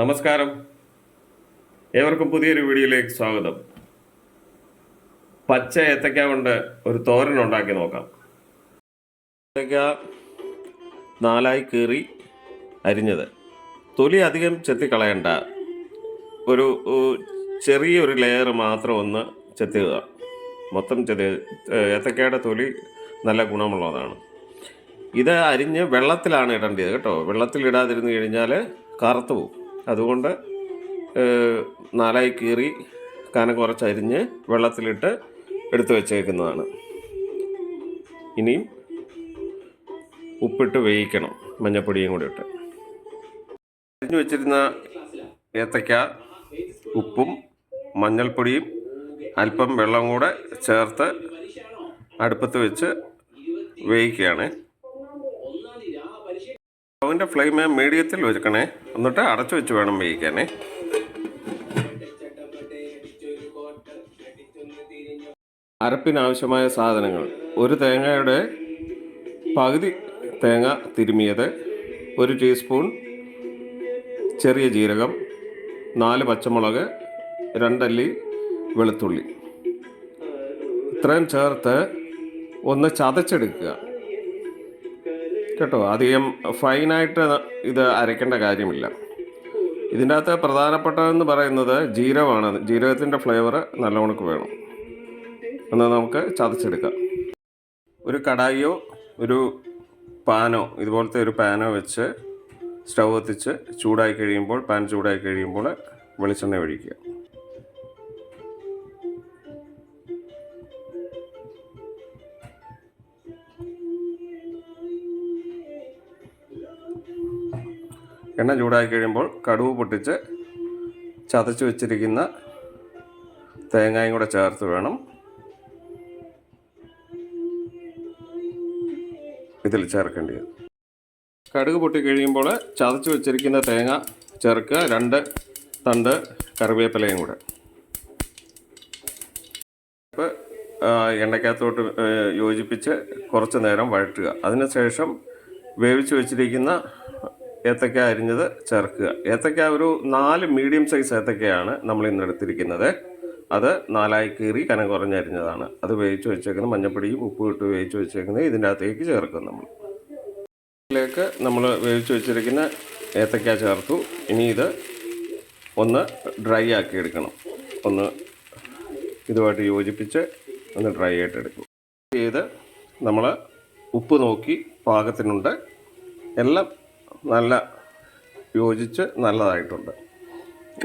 നമസ്കാരം. ഏവർക്കും പുതിയൊരു വീഡിയോയിലേക്ക് സ്വാഗതം. പച്ച ഏത്തക്ക കൊണ്ട് ഒരു തോരൻ ഉണ്ടാക്കി നോക്കാം. ഏത്തക്ക നാലായി കീറി അരിഞ്ഞത്. തൊലി അധികം ചെത്തിക്കളയണ്ട. ഒരു ചെറിയൊരു ലെയർ മാത്രം ഒന്ന് ചെത്തുക മൊത്തം ചെത്തി ഏത്തക്കയുടെ തൊലി നല്ല ഗുണമുള്ളതാണ്. ഇത് അരിഞ്ഞ് വെള്ളത്തിലാണ് ഇടേണ്ടത് കേട്ടോ. വെള്ളത്തിൽ ഇടാതിരുന്ന് കഴിഞ്ഞാൽ കറുത്തു പോകും. അതുകൊണ്ട് നാലായി കീറി കനം കുറച്ചരിഞ്ഞ് വെള്ളത്തിലിട്ട് എടുത്തു വച്ചേക്കുന്നതാണ്. ഇനിയും ഉപ്പിട്ട് വേവിക്കണം മഞ്ഞപ്പൊടിയും കൂടി ഇട്ട് അരിഞ്ഞു വെച്ചിരുന്ന ഏത്തക്ക ഉപ്പും മഞ്ഞൾപ്പൊടിയും അല്പം വെള്ളം കൂടെ ചേർത്ത് അടുപ്പത്ത് വെച്ച് വേവിക്കുകയാണ്. സ്റ്റൗവിന്റെ ഫ്ലെയിം മീഡിയത്തിൽ വെക്കണേ. എന്നിട്ട് അടച്ചു വെച്ച് വേണം വേവിക്കാനേ. അരപ്പിനാവശ്യമായ സാധനങ്ങൾ. ഒരു തേങ്ങയുടെ പകുതി തേങ്ങ തിരുമിയത് ഒരു ടീസ്പൂൺ ചെറിയ ജീരകം നാല് പച്ചമുളക് രണ്ടല്ലി വെളുത്തുള്ളി. ഇത്രയും ചേർത്ത് ഒന്ന് ചതച്ചെടുക്കുക. കേട്ടോ അധികം ഫൈനായിട്ട് ഇത് അരയ്ക്കേണ്ട കാര്യമില്ല. ഇതിന്റെ അകത്ത് പ്രധാനപ്പെട്ടതെന്ന് പറയുന്നത് ജീരകമാണ്. ജീരകത്തിന്റെ ഫ്ലേവർ നല്ലവണ്ണം വേണം. എന്നാൽ നമുക്ക് ചതച്ചെടുക്കാം. ഒരു കടായിയോ ഒരു പാനോ ഇതുപോലത്തെ ഒരു പാനോ വെച്ച് സ്റ്റൗ കത്തിച്ച് ചൂടായി കഴിയുമ്പോൾ പാൻ ചൂടായി കഴിയുമ്പോൾ വെളിച്ചെണ്ണ ഒഴിക്കുക. എണ്ണ ചൂടാക്കി കഴിയുമ്പോൾ കടുവ് പൊട്ടിച്ച് ചതച്ച് വെച്ചിരിക്കുന്ന തേങ്ങയും കൂടെ ചേർത്ത് വേണം. ഇതിൽ ചേർക്കേണ്ടത്. കടുക് പൊട്ടി കഴിയുമ്പോൾ ചതച്ച് വെച്ചിരിക്കുന്ന തേങ്ങ ചേർക്കുക. രണ്ട് തണ്ട് കറിവേപ്പിലയും കൂടെ. ഇപ്പോൾ എണ്ണയ്ക്കകത്തോട്ട് യോജിപ്പിച്ച് കുറച്ച് നേരം വഴറ്റുക. അതിനുശേഷം വേവിച്ച് വെച്ചിരിക്കുന്ന ഏത്തക്ക അരിഞ്ഞത് ചേർക്കുക. ഏത്തക്ക ഒരു നാല് മീഡിയം സൈസ് ഏത്തക്കയാണ് നമ്മൾ ഇന്ന് എടുത്തിരിക്കുന്നത്. അത് നാലായി കീറി കനം കുറഞ്ഞരിഞ്ഞതാണ് അത് വേവിച്ച് വെച്ചേക്കുന്നത് മഞ്ഞപ്പൊടിയും ഉപ്പും ഇട്ട് വേവിച്ച് വെച്ചേക്കുന്നത് ഇതിന്റെ അകത്തേക്ക് ചേർക്കും നമ്മൾ. ഇതിലേക്ക് നമ്മൾ വേവിച്ച് വെച്ചിരിക്കുന്ന ഏത്തക്ക ചേർത്തു. ഇനി ഇത് ഒന്ന് ഡ്രൈ ആക്കി എടുക്കണം. ഒന്ന് ഇതുമായിട്ട് യോജിപ്പിച്ച് ഒന്ന് ഡ്രൈ ആയിട്ട് എടുക്കും. ചെയ്ത് നമ്മൾ ഉപ്പ് നോക്കി പാകത്തിനുണ്ട്. എല്ലാം നല്ല യോജിച്ച് നല്ലതായിട്ടുണ്ട്.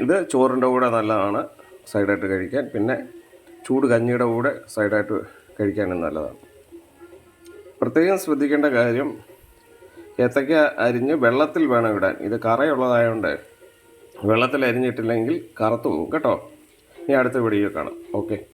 ഇത് ചോറിന്റെ കൂടെ നല്ലതാണ് സൈഡായിട്ട് കഴിക്കാൻ. പിന്നെ ചൂട് കഞ്ഞിയുടെ കൂടെ സൈഡായിട്ട് കഴിക്കാനും നല്ലതാണ്. പ്രത്യേകം ശ്രദ്ധിക്കേണ്ട കാര്യം ഏത്തക്ക അരിഞ്ഞ് വെള്ളത്തിൽ വേണം ഇടാൻ. ഇത് കറയുള്ളതായതുകൊണ്ട് വെള്ളത്തിൽ അരിഞ്ഞിട്ടില്ലെങ്കിൽ കറുത്തു പോകും. കേട്ടോ? ഇനി അടുത്ത വീഡിയോ കാണാം. ഓക്കെ.